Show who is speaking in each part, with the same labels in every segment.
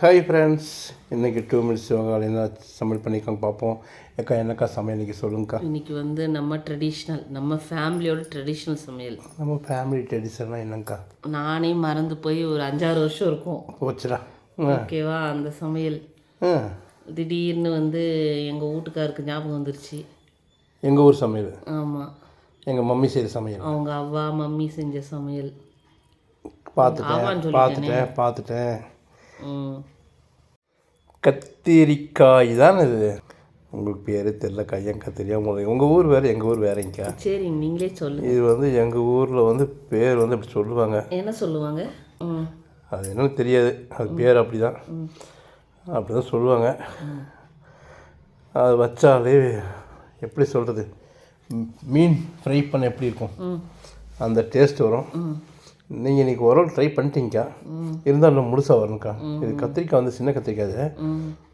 Speaker 1: Hi friends இன்றைக்கி two minutes யோகாவில் என்ன சமையல் பண்ணிக்கோங்க பார்ப்போம். அக்கா என்னக்கா சமையல் இன்றைக்கி சொல்லுங்கக்கா?
Speaker 2: இன்னைக்கு வந்து நம்ம ட்ரெடிஷ்னல் நம்ம ஃபேமிலியோட ட்ரெடிஷ்னல் சமையல்.
Speaker 1: நம்ம ஃபேமிலி ட்ரெடிஷன்லாம் என்னங்கக்கா?
Speaker 2: நானே மறந்து போய் ஒரு அஞ்சாறு வருஷம் இருக்கும்.
Speaker 1: போச்சுடா.
Speaker 2: ஓகேவா அந்த சமையல். திடீர்னு வந்து எங்கள் வீட்டுக்காருக்கு ஞாபகம் வந்துருச்சு.
Speaker 1: எங்கள் ஊர் சமையல்?
Speaker 2: ஆமாம்
Speaker 1: எங்கள் மம்மி செய்த சமையல்.
Speaker 2: அவங்க அவ்வா மம்மி செஞ்ச சமையல்.
Speaker 1: பார்த்துட்டேன் பார்த்துட்டேன் பார்த்துட்டேன். கத்திரிக்காய் தான் இது. உங்களுக்கு பேர் தெரிலக்கா ஏங்கா தெரியாம உங்களுக்கு உங்கள் ஊர் வேறு எங்கள் ஊர் வேறேங்கக்கா
Speaker 2: சரி நீங்களே சொல்லுங்க.
Speaker 1: இது வந்து எங்கள் ஊரில் வந்து பேர் வந்து இப்படி சொல்லுவாங்க.
Speaker 2: என்ன சொல்லுவாங்க?
Speaker 1: அது என்னன்னு தெரியாது. அது பேர் அப்படி தான் அப்படி தான் சொல்லுவாங்க. அது வச்சாலே எப்படி சொல்கிறது மீன் ஃப்ரை பண்ண எப்படி இருக்கும்? அந்த டேஸ்ட் வரும். நீங்கள் இன்றைக்கி ஓரளவு ட்ரை பண்ணிட்டீங்கக்கா. இருந்தாலும் இன்னும் முழுசாக வரணும்க்கா. இது கத்திரிக்காய் வந்து சின்ன கத்திரிக்காய்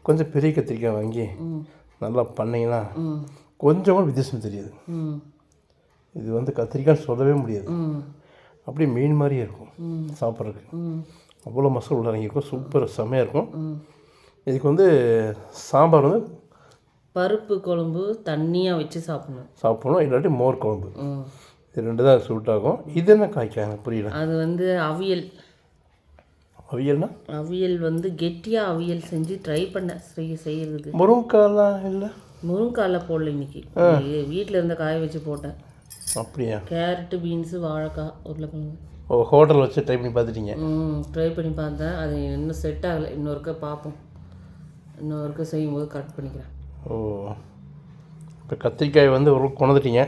Speaker 1: கொஞ்சம் பெரிய கத்திரிக்காய் வாங்கி நல்லா பண்ணிங்கன்னா கொஞ்சமாக வித்தியாசம் தெரியுது. இது வந்து கத்திரிக்காய் சொல்லவே முடியாது. அப்படியே மீன் மாதிரியே இருக்கும் சாப்பிட்றதுக்கு. அவ்வளோ மசாலா உள்ள இறங்கியிருக்கும். சூப்பர் செம்மையாக இருக்கும். இதுக்கு வந்து சாம்பார் வந்து
Speaker 2: பருப்பு குழம்பு தண்ணியாக வச்சு சாப்பிடணும்.
Speaker 1: சாப்பிடணும். இல்லாட்டி மோர் குழம்பு. இது ரெண்டு தான் சூட் ஆகும். இது என்ன காய்க்கா எனக்கு புரியல.
Speaker 2: அது வந்து அவியல்.
Speaker 1: அவியல்னா?
Speaker 2: அவியல் வந்து கெட்டியாக அவியல் செஞ்சு ட்ரை செய்ய செய்யறதுக்கு.
Speaker 1: முருங்கைக்காலாம் இல்லை?
Speaker 2: முருங்கால போடல இன்னைக்கு. வீட்டில் இருந்த காய வச்சு போட்டேன்.
Speaker 1: அப்படியா?
Speaker 2: கேரட்டு பீன்ஸு வாழைக்காய் உருளைக்கிழங்கு.
Speaker 1: ஓ ஹோட்டல் வச்சு ட்ரை பண்ணி பார்த்துட்டீங்க.
Speaker 2: ம் ட்ரை பண்ணி பார்த்தேன். அது இன்னும் செட் ஆகலை. இன்னொருக்க பார்ப்போம். இன்னொருக்க செய்யும்போது கட் பண்ணிக்கிறேன்.
Speaker 1: ஓ இப்போ கத்திரிக்காய் வந்து ஒரு கொண்டுட்டீங்க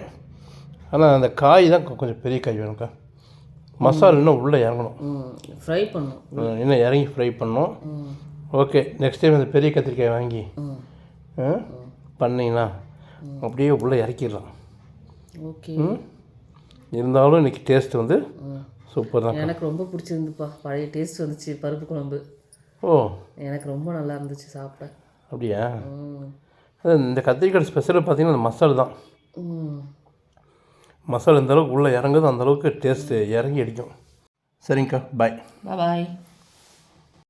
Speaker 1: ஆனால் அந்த காய் தான் கொஞ்சம் பெரிய காய் வேணும்க்கா. மசாலா இன்னும் உள்ளே இறங்கணும்.
Speaker 2: ஃப்ரை பண்ணும்.
Speaker 1: ம், இன்னும் இறங்கி ஃப்ரை பண்ணணும் ஓகே நெக்ஸ்ட் டைம் அந்த பெரிய கத்திரிக்காய் வாங்கி பண்ணிங்கன்னா அப்படியே உள்ளே இறக்கிடலாம்.
Speaker 2: ஓகே.
Speaker 1: இருந்தாலும் இன்றைக்கி டேஸ்ட் வந்து சூப்பர் தான்
Speaker 2: எனக்கு ரொம்ப பிடிச்சிருந்துப்பா பழைய டேஸ்ட் வந்துச்சு பருப்பு குழம்பு.
Speaker 1: ஓ.
Speaker 2: எனக்கு ரொம்ப நல்லா இருந்துச்சு சாப்பிட.
Speaker 1: அப்படியா? இந்த கத்திரிக்காய் ஸ்பெஷலாக பார்த்தீங்கன்னா அந்த மசாலா தான்.
Speaker 2: ம்.
Speaker 1: மசாலா இந்தளவுக்கு உள்ளே இறங்குதோ அந்தளவுக்கு டேஸ்ட்டு இறங்கி அடிக்கும் சரிங்கக்கா பாய்
Speaker 2: பாய்